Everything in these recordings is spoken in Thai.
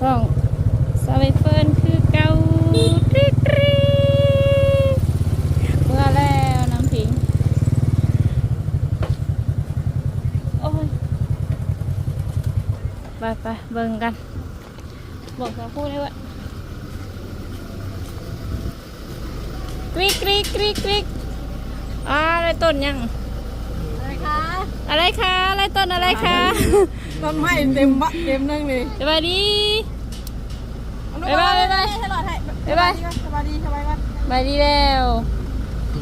ซ่องสาวเฟิร์นคือเกาตริกตริกเมื่อแล้วน้ำพิง โอ้ย ไปไปเบิ่งกัน บอกสาวพูดได้ว่ากริกกริกกริกกริกอ่าอะไรต้นยัง อะไรคะ อะไรคะ อะไรต้นอะไรคะ ต้นไม้เต็มบะเต็มนึงเลยสวัสดีบ๊ายบายบ๊ายบายให้หลอดให้บ๊ายบายสบายดีสบายดีมาดีแล้ว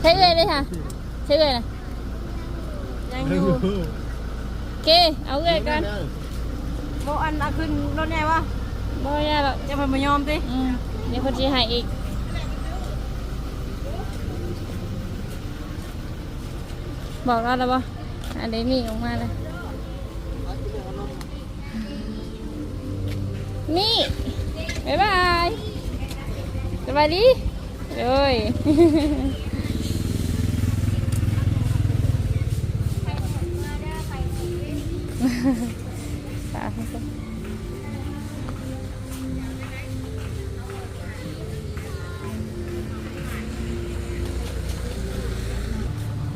ใช้เลยเลยค่ะใช้เลยนะยังอยู่โอเคเอาเลยกันโบอันเอาขึ้นรถไงวะบ่ได้หรอกจะเพิ่นมายอมติอืมเดี๋ยวคนจะให้อีกบอกเราแล้วบ่อันนี้นี่ออกมาเลย นี่บ๊ายบายสวัสดีเลยสาธุ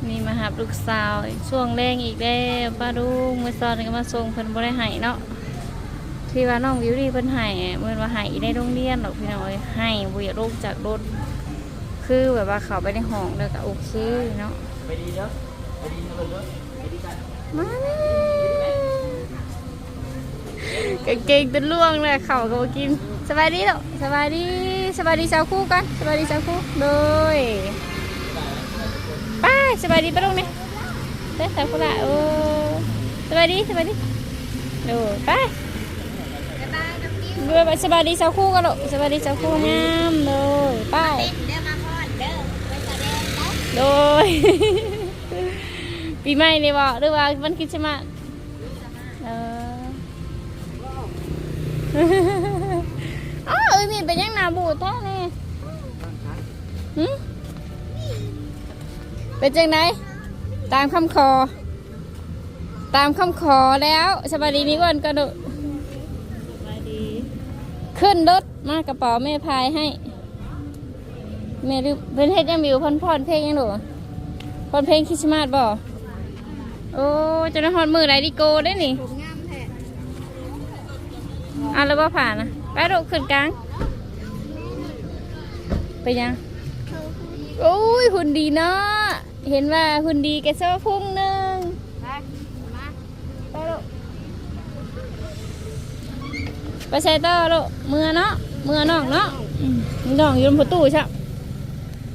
นี่มาหาลูกสาวช่วงแรงอีกแล้วป้าดุงเมื่อตอนก็มาส่งเพิ่นบ่ได้ให้เนาะ ที่ว่าน้องวิวรี่เพิ่นให้เมื่อว่าให้ในโรงเรียนดอกพี่น้อยให้บ่อยากลงจากรถคือแบบว่าเขาไปในห้องแล้วก็โอเคเนาะไปดีเนาะไปดีนะเบิ่งเนาะไปดีกันมาแล้วกางเกงเป็นล่วงเลยเข่าก็มากินสบายดีเหรอสบายดีสบายดีสาวคู่กันสบายดีสาวคู่เลยไป้าสบายดีปะลุงเนี่ยเด้อสาวคู่ละโอ้สบายดีสบายดีดูไป เบื่อไปสบายดีสาวคู่กันหรอสบายดีสาวคู่งามเลยไปเดี๋ยวมาพอดเด้อไปแสดงนะโดยปีใหม่เลยบ่หรือว่าวันคริสต์มาสเอออ้าวเอ้ยมีเป็นยังนาบูดแท้เลยหึเป็นจังไดตามคำขอ ตามคำขอแล้วสบายดีนี่ก่อนก็ดูสบายดี ขึ้นรถมากระเป๋าแม่พายให้แม่ลืมเป็นเฮ็ดยังมีอยู่พอนพอนเพลงยังหนูพอนเพลงคริสต์มาสบ่โอ้จะนฮอดมือไรดิโกได้นี่ผมงาแท้อะแล้วบ่ผ่านนะไปดูขึ้นกลางไปยังโอ้ยหุ่นดีเนาะเห็นว่าหุ่นดีแกโซ่พุ่ง ไปมา ไปดู ไปใส่ต่อลูกมือเนาะมือน้องเนาะน้องอยู่บนประตูใช่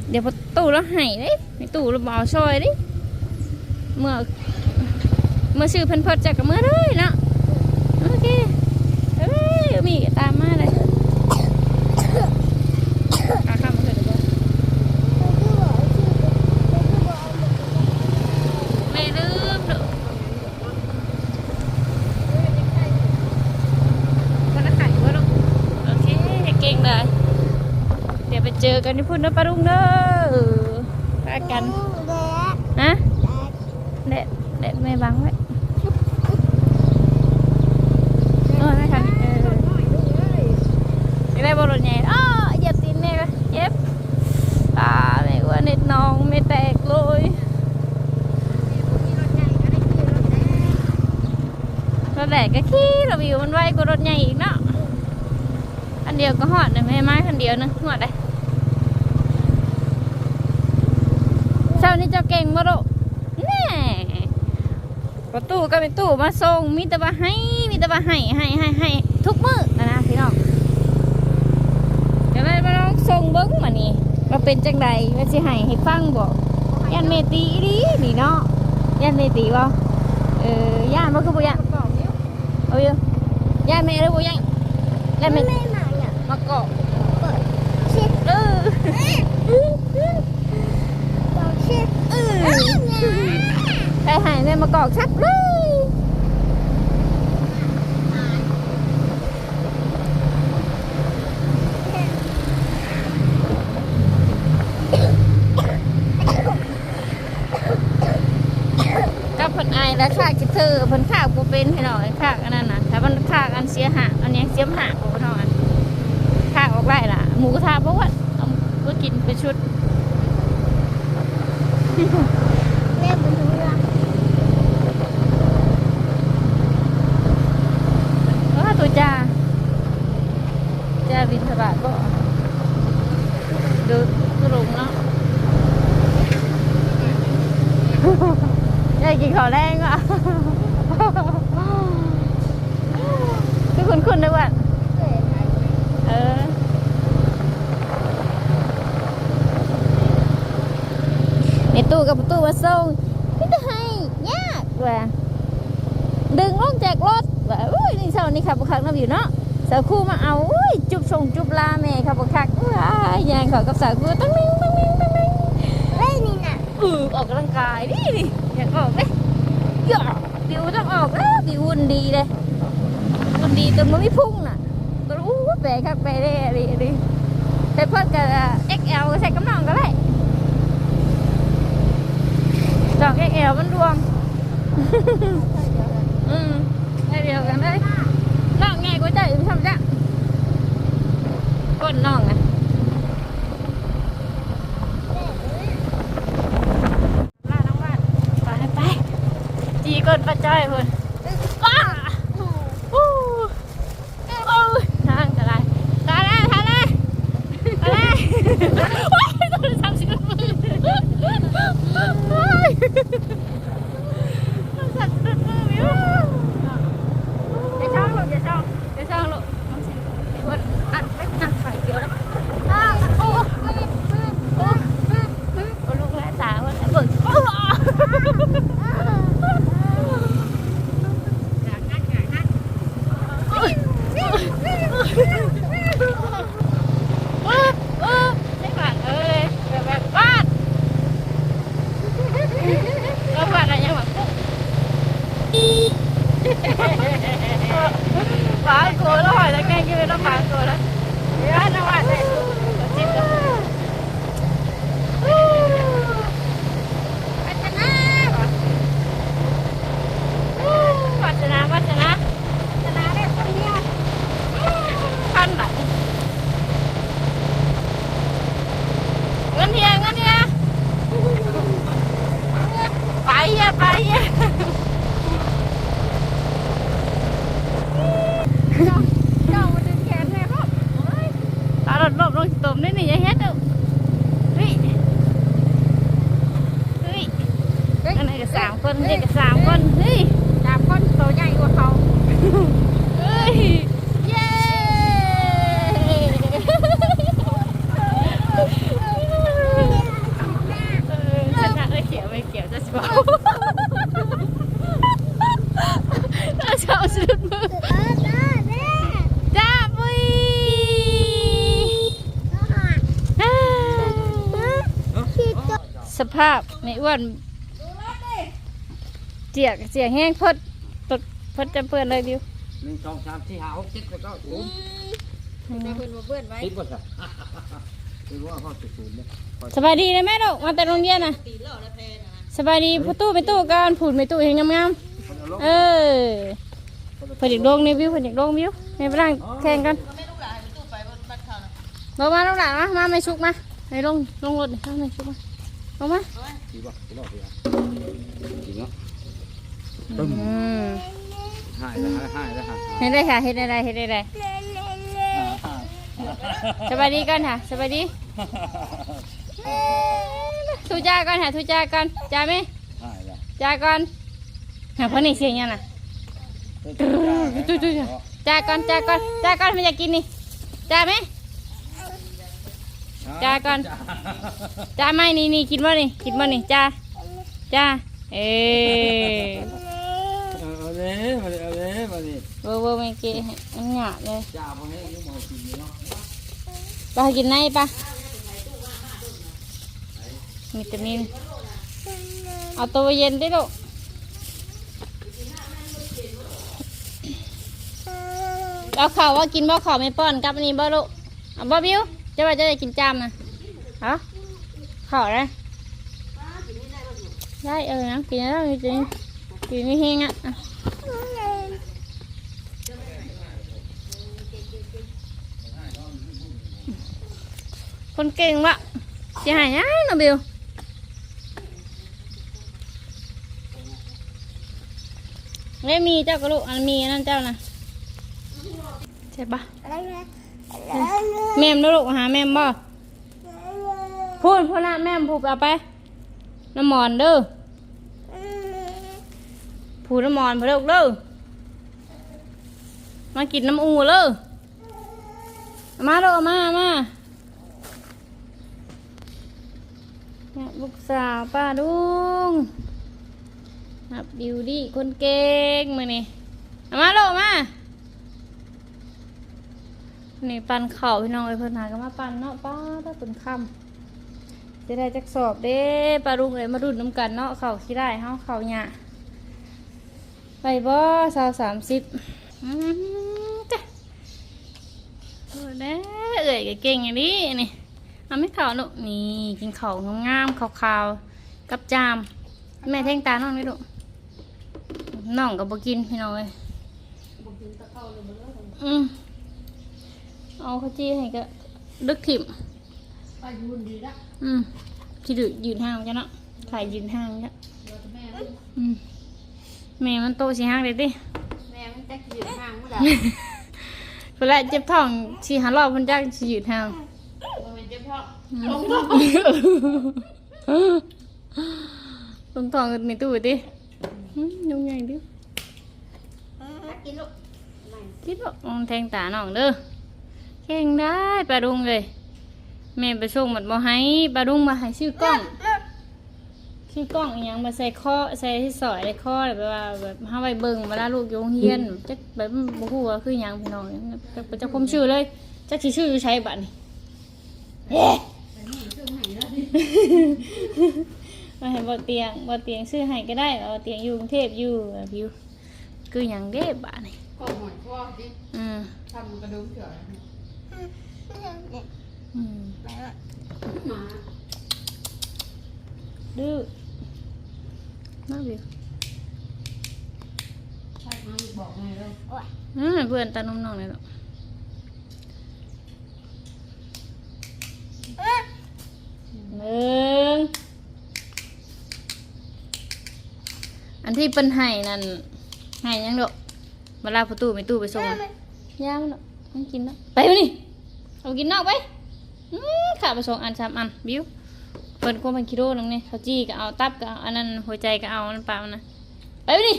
เดี๋ยวประตูเราใหายเลยในตู้เราบเบาซอยเลยเมื่อเมื่อซื้อเพิ่นพอจากกับเมื่อเลยเนาะโอเคเอ้ยมีตามมาเลยอาข้ามมาเถอะเดี๋ยวก่อนไม่ลืมเด้อคนละไข่วะลูกโอเคเก่ งเลยเดี๋ยวไปเจอกันที่พุ่นนะปารุงเด้อพากันฮะเด็ดเด็ดไม่บังไว้เออไม่ทันเออไม่ได้บอลใหญ่อ้อเหยียบตีนแม่ก็เย็บตาแม่ว่าเน็ตน้องไม่แตกเลยรถแดกก็ขี้เราวิวมันไวกว่ารถใหญ่อีกเนาะอัน เดียวก็หอดเลยไม่ไม้คันเดียวนะหอดได้เช้านี้เจ้าเก่งมาโดแน่ประตูก็เป็นตู้มาส่งมีแต่ว่าให้มีแต่ว่าให้ให้ให้ให้ทุกมื้อนะนะพี่น้องจะได้มาลองส่งเบิ้งมานี่ว่าเป็นจังใดว่าสิให้ให้ฟังบอกยันเมตีอีดีนี่เนาะยันเมตีบ่เออย่านบ่คือบ่ย่านเอาอยู่ย่านแม่หรือบ่ย่านย่านแม่ ไม่มาเนี่ย มาเกาะ ชิด เออ ต่อชิดเออ ไปหายแม่มาเกาะชักเลยก็เพิ่นอายแล้วค่ะคิเธอเพิ่นขากบ่เป็นให้หน่อยขากอันนั้นน่ะถ้ามันขากอันเสียหากอันนี้เสียมหากบ่หน่อยหมูกระทะเพราะว่าเอาก็กินเป็นชุด เล่นมันรู้ละว่าตัวจ้าจ้าบินสบาทก็ดูกระลงเนาะอยากกินข้าวแรงอะคือคุณคุณด้วยว่ะเออ ในตู้กับประตูมาส่งไม่ได้ให้ยากว่ะดึงลงจากรถว่าอุ้ยนี่เช้านี่ขับบุคักน้ำอยู่เนาะสาวคู่มาเอาอุ้ยจุบชงจุบลาแม่ขับบุคักว้ายยางเขากับสาวคู่ตั้งนิ่งตั้งนิ่งตั้งนิ่งเล่นนี่น่ะอือออกกำลังกายนี่นี่อยากออกเลยอย่าบิวต้องออกแล้วบิวหุ่นดีเลยหุ่นดีจนมันไม่พุ่งน่ะก็รู้ว่าแปลครับแปลได้ดีดีใช้เพิ่มกับ XL ใส่กำลังก็ได้ จอก XL มันรวมอืมได้เดียวกันเลยน้องไงกูจะทำจ้ะก้นน้องอะ สภาพไม่อ้วนเจียกเจียกแห้งพดตดพดจะเปื่อนเลยบิวหนึ่งสองสามสี่ห้าหกเจ็ดแปดเก้าศูนย์ได้คนมาเพื่อนไว้สิบกว่าสักคือว่าเขาจะศูนย์เนี่ยสบายดีเลยแม่ลูกมาแต่โรงเรียนน่ะสบายดีพูตู้ไปตู้กันผูดไปตู้เห็นงามๆเออเพอดีลงในวิวเพอดีลงวิวในร่างแข่งกันบอกมาลูกหลานมามาไม่ชุกมาในลงลงรถดิมาไม่ชุกมา ลงมาดีป่ะดีป่ะดีป่ะดีเนาะอืมหายแล้วหายแล้วหายเห็นได้ค่ะเห็นได้เห็นได้สบายดีกันค่ะสบายดีทุจ้าก่อนค่ะทุจ้าก่อนจ้าไหมหายแล้วจ้าก่อนหาพ่อนี่เสียงยังน่ะจ้าก่อนจ้าก่อนจ้าก่อนไม่อยากกินนี่จ้าไหม จ้าก่อนจ้าไม่นี่นี่กินบ่นี่กินบ่นี่จ้าจ้าเออเอาเลยมาเลยเอาเลยมาเลยเวอร์เวอร์ไม่เกะมันหยาบเลยจ้าพวกนี้ยังมองกินเนาะไปกินไหนปะวิตามินเอาตัวเย็นได้ลูกเอาข่าวว่ากินบ่ข่าวไม่ป้อนกับอันนี้บ่ลูกเอาบ่บิว จะว่าจะได้กินจามนะฮะข่าวเลยได้เออนะกินแล้วจริงกินไม่ แม่มนะลูกหาแม่มบ่พูดพูดนะแม่มพูดเอาไปน้ำมอนเด้อพูดน้ำมอนพอลูกเด้อมากินน้ำอูเลยเอมาลูกเอมามาเนี่ยลูกสาวป้าดุงนับบิวดี้คนเก่งมือนี่เอามาลูกมา นี่ปันเข่าวพี่น้องเอ้ยเพิ่นหาก็มาปันเนาะป้าถ้าเป็นค่ำจะได้จักสอบเด้ปลาลุงเอ้ยมาดุดน้ำกันเนาะเข่าวขี้ได้เฮาเข่าวหยาไปบ่สาวสามสิบอืมจ้ะโอ้เด้เอ้ยก็เก่งอย่างนี้นี่เอาไม่เข่าวลูกนี่กินเข่าวงามๆขาวๆกับจาม แม่แทงตาน้องนี่ลูกน้องก็บ่กินพี่น้องเอ้ยอืม เอาข้าวจี้ให้ก็ดึกถิ่มไปยืนดีละอืมที่ดืยืนห่างจ้ะเนาะถ่ายยืนห่างจ้ะเดี๋ยวแม่อืมแม่มันโตสิห่างเลยดิแม่มันจะยืนห่างเมื่อไหร่เวลาเจ็บท้องสิหารอบมันจักสิยืนห่างบ่เป็นเจ้าพ่อลงท้องในตู้ดิอืมยุ่งใหญ่ดิตักกินลูกไม่คิดว่ามันแทงตาน้องเด้อ แข่งได้ปลาดุงเลยแม่ไปส่งมันบ่ให้ปลาดุงมาให้ชื่อกล้องคือกล้องอหยังมาใส่ข้อใส่ที่สอยในข้อแบบว่าแบบห้าไว้เบิ่งเวลาลูกอยู่โรงเรียนจักแบบบ่ฮู้ว่าคือหยังพี่น้องจักจักผมชื่อเลยจักสิชื่ออยู่ใช้บัดนี่เฮ้มาให้บ่เตียงบ่เตียงซื้อให้ก็ได้บ่เตียงอยู่กรุงเทพอยู่แบบอยู่คือหยังเด้บัดนี่ก็หมอนพ่อดิอืมทำกระดุมเถื่อน อืมหมาดื้อมาบิวใช่มาบอกไงเลยอืมเพื่อนตานุ่มน้องเลยลูกหนึ่งอันที่เป็นไห้นั่นไห้ยังดอกเวลาประตูไม่ตู้ไปส่งอะย่างเนาะมันกินเนาะไปวะนี่ เอากินนอกไปอืมขาไปส่งอันสามอันบิวเปิดกวมันกิโลนึงนี่เขาจี้ก็เอาตับก็เอาอันนั้นหัวใจก็เอาอันนั้นปลามันนะไปวะนี่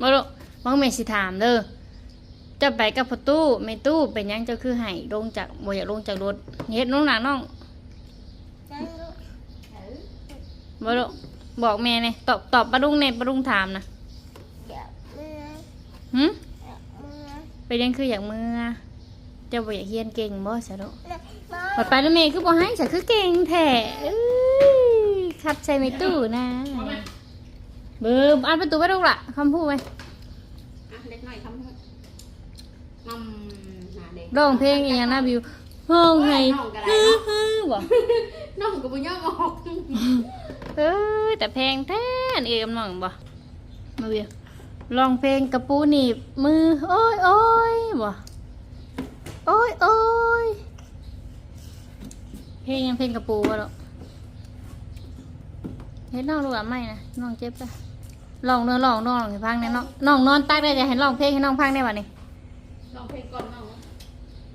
มาลูกมังเมสิถามเด้อจะไปกับประตูไม่ตู้เป็นหยังเจ้าคือให้ลงจากบ่อยากลงจากรถเฮ็ดน้องหนังน้องบ่ลูกบอกแม่เนี่ยตอบตอบปะลุงเนี่ยปะลุงถามนะหึไป เรียนคืออยากมือเจ้าบ่อยากเรียนเก่งบ่สะลูกพอไปแล้วแม่คือบ่ให้ฉันคือเก่งแท้เอ้ยขับใจไม่ตู้นะเบิ่มอ่านประตูไปลูกล่ะคำพูดไหมอะเล็กน้อยทำให้งำหนาเด็กร้องเพลงอหย่างนะบิวห้องไห้ฮือฮือบ่น้องก็บ่ยอมออกเอ้ยแต่เพลงแท้นเอกำลังบ่มาบิว ร้องเพลงกระปูหนีบมือ โอ้ยโอ้ยบ่โอ้ยโอ้ยเพลงยังเพลงกระปูบ่หรอกเฮ็ดน้องรู้ว่าไม่นะน้องเจ็บจ้ะลองเนื้อลองน้องให้พังแน่น้องน้องนอนตักได้จะให้ร้องเพลงให้น้องพังได้บ่นี่ลองเพลงก่อนน้อง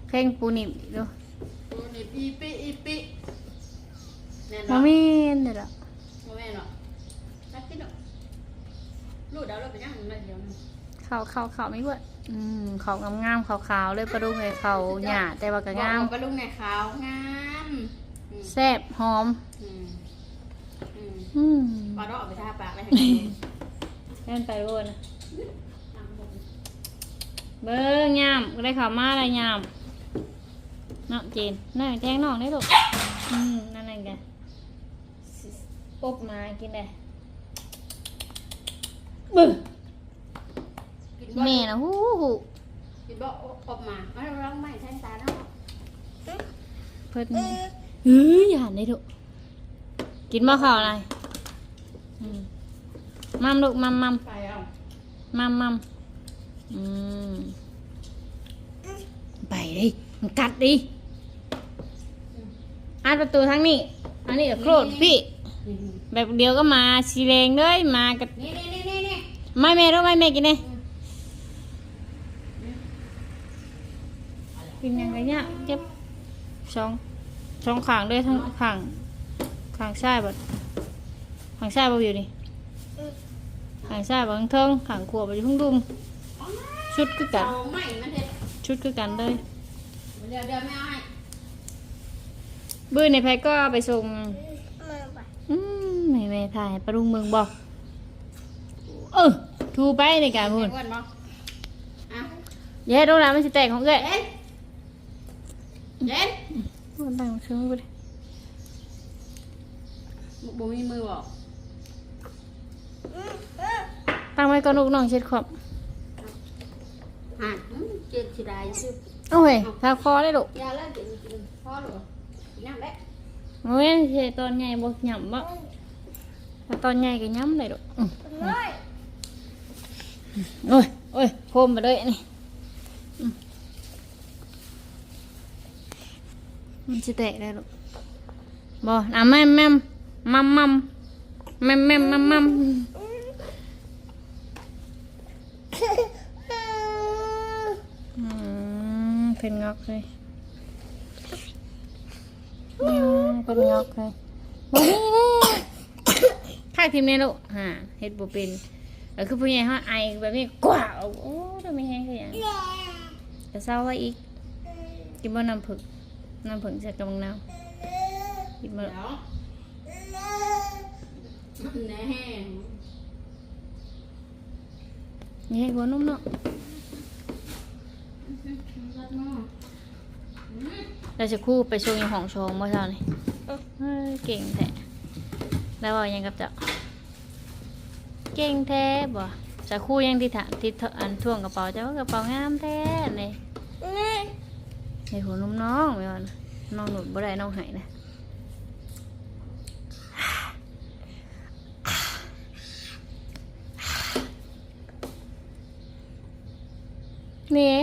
เพลงปูหนีบดูโอ้นี่ปีปีอีปีแน่นบ่อนมีเด้อล่ะ บ่แม่นหรอกตักกินหรอกลูกเดาเราไปย่างหน่อยเดียวนึง ขาวขาวขาวไม่เบิดอืมขาวงามๆขาวขาวๆเลยประดุงเลยขาวหยาแต่ว่าก็งามบอกว่าลุงในขาวงามอืมแซ่บหอมอืมอืมอืมปลาดอกไปทาปากเลยให้แม่นไปโวนนะเบิ้งยามก็ได้ข่าวมาอะไรยามเนาะเจนนั่นแทงน้องได้ลูกอืมนั่นนั่นกันอบมากินได้บึ้งกินบ่ แม่นะฮู้ฮู้กินบ่ออกมาไม่ร้องไม่ใช่ตาเนาะเพิ่นเฮ้ยอย่าหันได้ลูกกินบ่ข้าวอะไรอืมมัมลูกมัมมัมไปเอามัมมัมอืมไปดิมันกัดดิอัดประตูทางนี้อันนี้ก็โครดพี่ แบบเดียวก็มาสีแดงเลยมากับนี่นี่นี่นี่ไม่แม่รู้ไหมแม่กินเนี่ย กินยังไงเนี่ยเจ็บสองสองขางด้วยทั้งขางขางซ้ายบ่ขางซ้ายบ่อยู่นี่ขางซ้ายบ่ทั้งเทิงขางขวบบ่อยู่ทั้งดุมชุดคือกันเอาใหม่มันเด็ดชุดคือกันเลยเดี๋ยวเดี๋ยวไม่เอาให้บื้อในแพ็กก็เอาไปส่งอืมแม่แม่ถ่ายปลาดุงเมืองบอกเออทูไปในการพูดเพื่อนบอกอะอย่าให้โดนน้ำมันสิแตกของเอ้ย เย็นเย็นมันตั้งเชิงไปเลยบ่มีมือบอกตั้งไว้ก่อนลูกน้องเช็ดขอบอะอืมเจ็ดสิได้ซื้อโอ้ยทาคอได้ลูกยาแล้วกินกินพอหรอกินน้ำได้โอ้ยเช็ดตอนใหญ่บ่หย่ำบ่ถ้าตอนใหญ่ก็ย่ำได้ลูกอืมโอ้ยโอ้ยโคมมาเลยนี่อื มมันสิแตกได้ลูกบ่น้ำแม่มแม่มมัมมัมแม่มแม่มมัมมัมอืมเป็นงอกเลยอืมเป็นงอกเลยบ่มีเลยถ่ายพิมพ์ในลูกฮะเฮ็ดบ่เป็นแล้วคือผู้ใหญ่เฮาไอแบบนี้กว่าโอ้ทำไมแห้งคือหยังจะเศร้าไว้อีกกินบ่น้ำผึ้ง น้ำผึ้งใส่กำลังน้ำกินบ่เดี๋ยวแน่นี่ให้หัวนุ่มเนาะรัดหม้อเราจะคู่ไปชงอยู่ห้องชงเมื่อเช้านี่เฮ้ยเก่งแท้แล้วว่ายังกับเจ้าเก่งแท้บ่จะคู่ยังที่ถามที่อันท่วงกระเป๋าเจ้ากระเป๋างามแท้เลย ให้หัวนมน้องไม่ว่านะน้องหนุดบ่ได้น้องหายนะนี่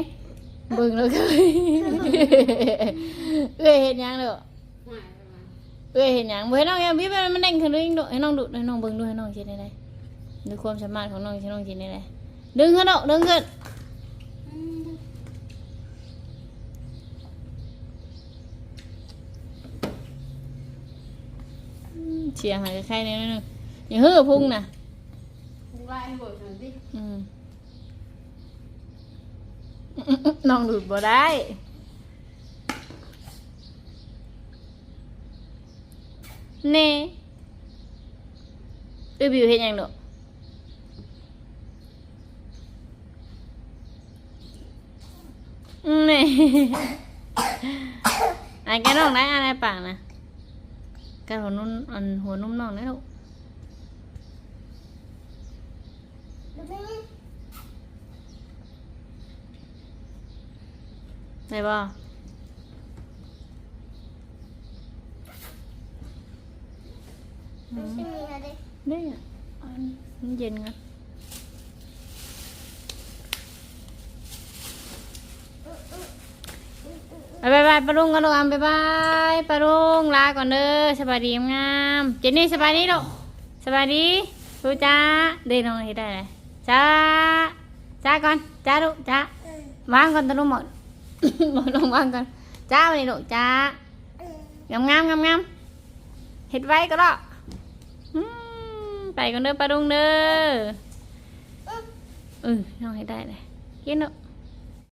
เบิ่งแล้วก็เอ้ยเห็นยังเด้อหายเอ้ยเห็นยังบ่ให้น้องยังพี่มันเด้งขึ้นด้วยให้น้องดูให้น้องเบิ่งด้วยให้น้องเช็ดได้ได้ดูความสามารถของน้องที่น้องเช็ดได้ได้ดึงขึ้นเนาะดึงขึ้น อืม อืมเสียงหายใครๆนิดนึงอย่าเฮ้อพุ่งนะพุงไล่ให้เบิกหน่อยสิอืมน้องดูดบ่ได้เน่เอ้ยบิวเห็นยังดอกเน่ไอ้แกน้องได้อะไรปากนะ การหัวนุ่มอันหัวนุ่มน้องนะลูกได้บ่ได้อะอันมันเย็นไง บายบายปาลุงกันลูกอะบายบายปาลุงลาก่อนเด้อสบายดีงามเจนนี่สบายดีลูกสบายดีดูจ้าเดินลงให้ได้เลยจ้าจ้าก่อนจ้าลูกจ้าวางก่อนตะลุงหมดหมดลงวางก่อนจ้าวันนี้ลูกจ้างามงามงามงามเห็ดไว้ก็ได้อืมไปกันเด้อปาดุงเด้อเออน้องให้ได้เลยกินเนาะ